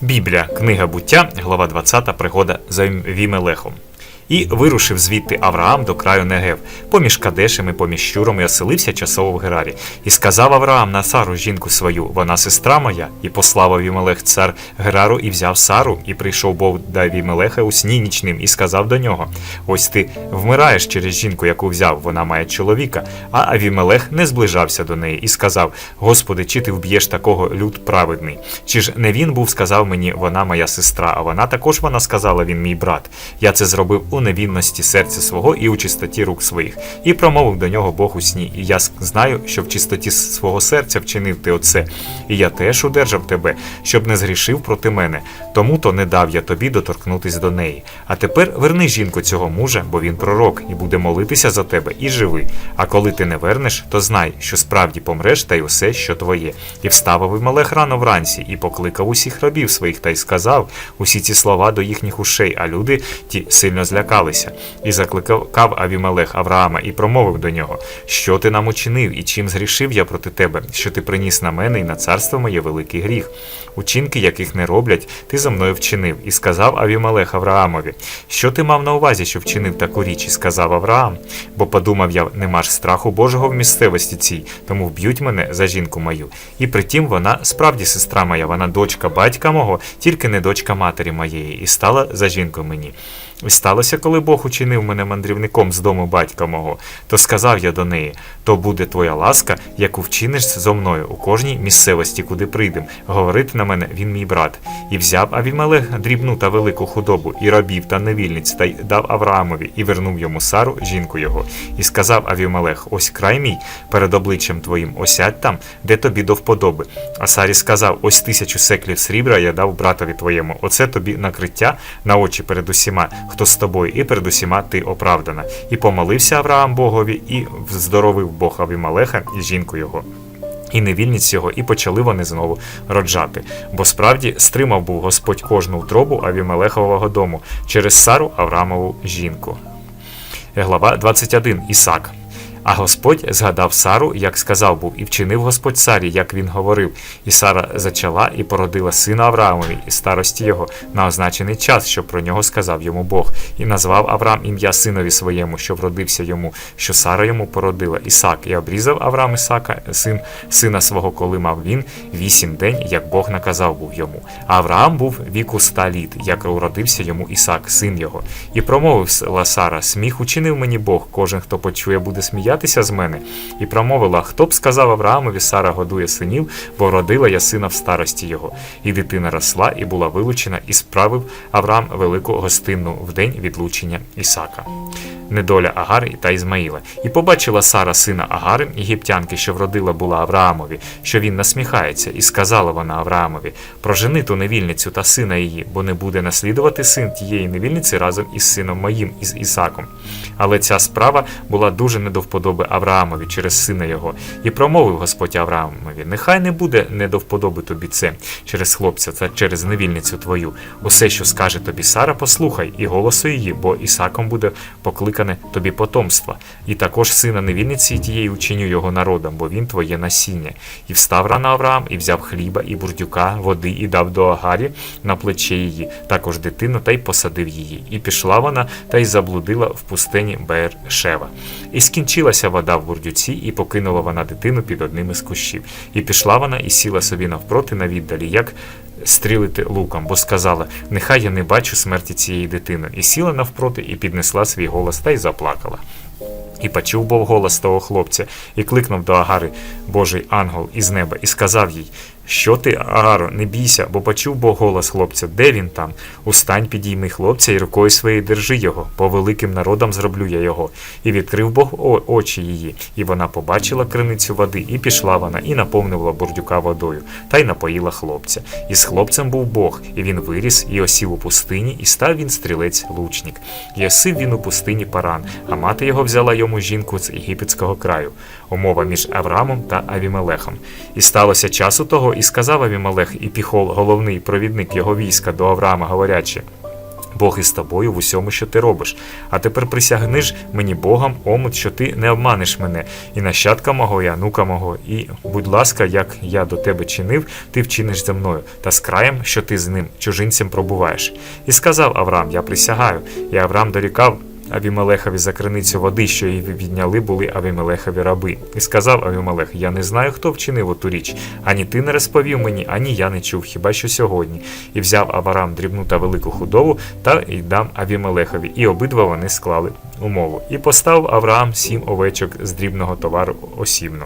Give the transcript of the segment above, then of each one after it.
Біблія, книга буття, глава 20, пригода за Вімелехом. І вирушив звідти Авраам до краю Негев, поміж Кадешем і поміж Щуром, і оселився часово в Герарі. І сказав Авраам на Сару, жінку свою, вона сестра моя, і послав Авімелех цар Герару, і взяв Сару, і прийшов Бог до Авімелеха у сні нічним, і сказав до нього: Ось ти вмираєш через жінку, яку взяв, вона має чоловіка. А Авімелех не зближався до неї і сказав: Господи, чи ти вб'єш такого люд праведний? Чи ж не він був, сказав мені, вона моя сестра, а вона також вона сказала, він мій брат. Я це зробив у невінності серця свого і у чистоті рук своїх. І промовив до нього Бог у сні. І я знаю, що в чистоті свого серця вчинив ти оце. І я теж удержав тебе, щоб не згрішив проти мене. Тому то не дав я тобі доторкнутись до неї. А тепер верни жінку цього мужа, бо він пророк, і буде молитися за тебе, і живи. А коли ти не вернеш, то знай, що справді помреш та й усе, що твоє. І встав Авимелех рано вранці, і покликав усіх рабів своїх, та й сказав усі ці слова до їхніх ушей, а люди ті сильно злякалися. І закликав Авімелех Авраама і промовив до нього: Що ти нам учинив, і чим згрішив я проти тебе, що ти приніс на мене і на царство моє великий гріх. Учинки, яких не роблять, ти за мною вчинив, і сказав Авімелех Авраамові, що ти мав на увазі, що вчинив таку річ, і сказав Авраам, бо подумав я, нема ж страху Божого в місцевості цій, тому вб'ють мене за жінку мою. І притім вона справді сестра моя, вона дочка батька мого, тільки не дочка матері моєї, і стала за жінку мені. І сталося, коли Бог учинив мене мандрівником з дому батька мого, то сказав я до неї: то буде твоя ласка, яку вчиниш зо мною у кожній місцевості, куди прийдем. Говорити на мене він мій брат. І взяв Авімелех дрібну та велику худобу, і рабів та невільниць, та й дав Авраамові, і вернув йому Сару, жінку його. І сказав Авімелех: Ось край мій перед обличчям твоїм, осядь там, де тобі до вподоби. А Сарі сказав: Ось тисячу секлів срібра я дав братові твоєму. Оце тобі накриття на очі перед усіма хто з тобою, і перед усіма ти оправдана. І помолився Авраам Богові, і здоровив Бог Авімалеха і жінку його. І невільність його, і почали вони знову роджати. Бо справді стримав був Господь кожну утробу Авімелехового дому через Сару Авраамову жінку. Глава 21. Ісак. А Господь згадав Сару, як сказав був, і вчинив Господь Сарі, як він говорив. І Сара зачала і породила сина Авраамові, і старості його на означений час, що про нього сказав йому Бог, і назвав Авраам ім'я синові своєму, що вродився йому, що Сара йому породила Ісак, і обрізав Авраам Ісака, син сина свого, коли мав він вісім день, як Бог наказав був йому. А Авраам був віку ста літ, як уродився йому Ісак, син його. І промовив Сара: Сміх учинив мені Бог, кожен, хто почує, буде сміяти сміятися з мене, і промовила: Хто б сказав Авраамові, Сара годує синів, бо родила я сина в старості його. І дитина росла, і була вилучена, і справив Авраам велику гостинну в день відлучення Ісака недоля Агари та Ізмаїла. І побачила Сара сина Агари, єгиптянки, що вродила була Авраамові, що він насміхається, і сказала вона Авраамові: Прожени ту невільницю та сина її, бо не буде наслідувати син тієї невільниці разом із сином моїм, із Ісаком. Але ця справа була дуже не до вподоби Авраамові через сина його, і промовив Господь Авраамові: Нехай не буде не до вподоби тобі це через хлопця та через невільницю твою. Усе, що скаже тобі Сара, послухай, і голосу її, бо Ісаком буде покликане тобі потомства, і також сина невільниці тієї учиню його народом, бо він твоє насіння. І встав рано Авраам, і взяв хліба, і бурдюка, води, і дав до Агарі на плече її, також дитину, та й посадив її. І пішла вона, та й заблудила в пустині Беер-Шева. І скінчилася вода в бурдюці, і покинула вона дитину під одним із кущів. І пішла вона, і сіла собі навпроти на віддалі, як стрілити луком, бо сказала: Нехай я не бачу смерті цієї дитини, і сіла навпроти, і піднесла свій голос та й заплакала. І почув Бог голос того хлопця, і кликнув до Агари Божий ангел із неба, і сказав їй: що ти, Агаро, не бійся, бо почув Бог голос хлопця, де він там? Устань, підійми хлопця, і рукою своєю держи його, по великим народам зроблю я його. І відкрив Бог очі її, і вона побачила криницю води, і пішла вона, і наповнила бурдюка водою, та й напоїла хлопця. І з хлопцем був Бог, і він виріс, і осів у пустині, і став він стрілець лучник. І осив він у пустині паран, а мати його взяла йому жінку з єгипетського краю. Умова між Авраамом та Авімелехом. І сталося часу того. І сказав Авімелех і піхол, головний провідник його війська до Авраама, говорячи Бог із тобою в усьому, що ти робиш. А тепер присягни ж мені Богом, омут, що ти не обманеш мене, і нащадка мого, і онука мого, і, будь ласка, як я до тебе чинив, ти вчиниш зі мною, та з краєм, що ти з ним, чужинцем пробуваєш. І сказав Авраам: Я присягаю. І Авраам дорікав. Авімелехові за криницю води, що її відняли, були Авімелехові раби. І сказав Авімелех: Я не знаю, хто вчинив оту річ. Ані ти не розповів мені, ані я не чув, хіба що сьогодні. І взяв Аварам дрібну та велику худобу та й дам Авімелехові. І обидва вони склали умову. І поставив Авраам сім овечок з дрібного товару осібно.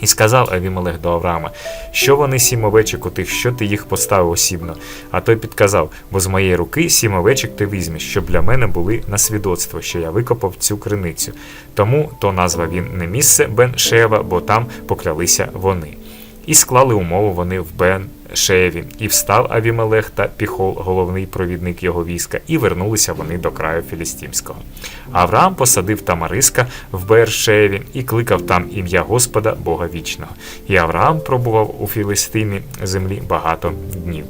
І сказав Авімелех до Авраама, що вони сім овечок у тих, що ти їх поставив осібно. А той підказав, бо з моєї руки сім овечок ти візьмеш, щоб для мене були на свідоцтво, що я викопав цю криницю. Тому то назвав він не місце Бен Шева, бо там поклялися вони. І склали умову вони в Бен Шеєві, і встав Авімелех та Піхол, головний провідник його війська, і вернулися вони до краю Філістімського. Авраам посадив Тамариска в Бершеєві і кликав там ім'я Господа Бога вічного. І Авраам пробував у Філістимі землі багато днів.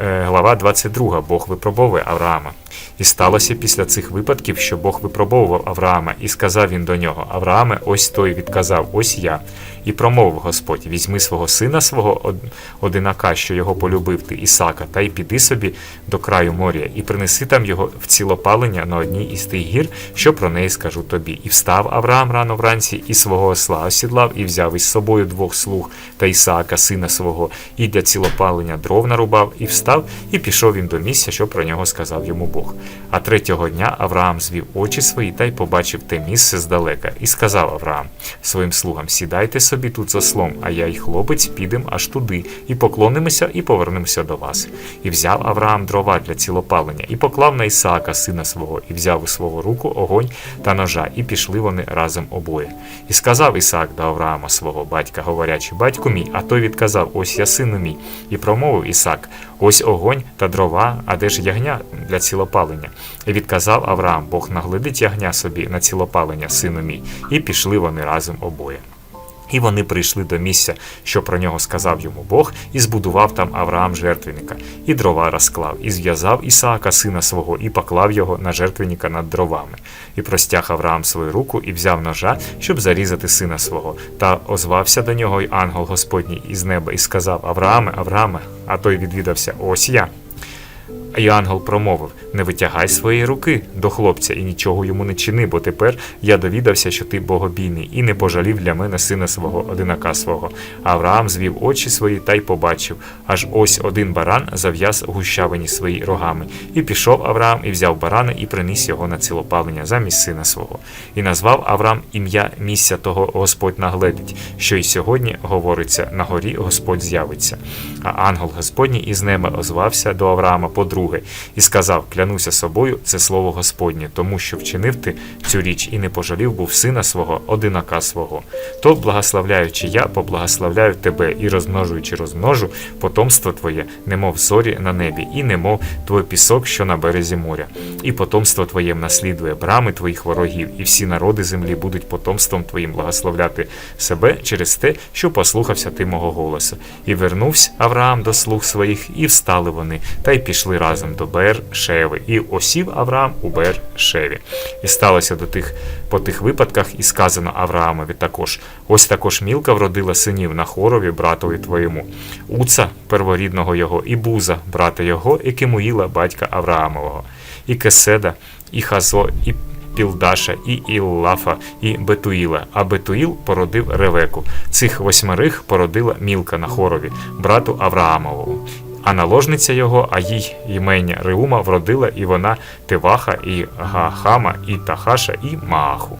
Е, Глава 22. Бог випробовує Авраама. І сталося після цих випадків, що Бог випробовував Авраама, і сказав він до нього: Аврааме, ось той відказав, ось я. І промовив Господь: візьми свого сина, свого одинака, що його полюбив ти, Ісака, та й піди собі до краю моря, і принеси там його в цілопалення на одній із тих гір, що про неї скажу тобі. І встав Авраам рано вранці, і свого осла осідлав, і взяв із собою двох слуг та Ісаака, сина свого, і для цілопалення дров нарубав, і встав, і пішов він до місця, що про нього сказав йому Бог. А третього дня Авраам звів очі свої та й побачив те місце здалека, і сказав Авраам своїм слугам: Сідайте собі тут за слом, а я й хлопець підем аж туди, і поклонимося, і повернемося до вас. І взяв Авраам дрова для цілопалення, і поклав на Ісаака, сина свого, і взяв у свого руку огонь та ножа, і пішли вони разом обоє. І сказав Ісаак до Авраама свого батька, говорячи, батьку мій, а той відказав: Ось я сину мій. І промовив Ісаак, ось огонь та дрова, а де ж ягня для цілопалення? І відказав Авраам, Бог наглядить ягня собі на цілопалення, сину мій, і пішли вони разом обоє. І вони прийшли до місця, що про нього сказав йому Бог, і збудував там Авраам жертвенника, і дрова розклав, і зв'язав Ісаака, сина свого, і поклав його на жертвенника над дровами. І простяг Авраам свою руку і взяв ножа, щоб зарізати сина свого. Та озвався до нього й ангел Господній із неба, і сказав Аврааме, Аврааме, а той відвідався, ось я. І ангел промовив: Не витягай своєї руки до хлопця і нічого йому не чини, бо тепер я довідався, що ти богобійний, і не пожалів для мене сина свого, одинака свого. Авраам звів очі свої та й побачив, аж ось один баран зав'яз гущавині свої рогами. І пішов Авраам і взяв барана і приніс його на цілопалення замість сина свого. І назвав Авраам ім'я місця того Господь нагледить, що й сьогодні говориться: на горі Господь з'явиться. А ангел Господній із неба озвався до Авраама подруге і сказав: Клянуся собою, це слово Господнє, тому що вчинив ти цю річ і не пожалів був сина свого, одинака свого. То, благословляючи я, поблагословляю тебе і розмножуючи розмножу потомство твоє, немов зорі на небі, і немов твій пісок, що на березі моря. І потомство твоє наслідує брами твоїх ворогів, і всі народи землі будуть потомством твоїм благословляти себе через те, що послухався ти мого голосу. І вернувся Авраам до слуг своїх, і встали вони, та й пішли разом до Бер-Шеви. І осів Авраам у Бер-Шеві. І сталося до тих по тих випадках, і сказано Авраамові також: ось також мілка вродила синів на хорові братові твоєму, Уца, перворідного його, і Буза, брата його, і Кемуїла, батька Авраамового, і Кеседа, і Хазо, і Пілдаша, і Іллафа, і Бетуїла, а Бетуїл породив Ревеку. Цих восьмерих породила Мілка на хорові, брату Авраамовому. А наложниця його, а їй імення Реума вродила і вона Тиваха, і Гахама, і Тахаша, і Мааху.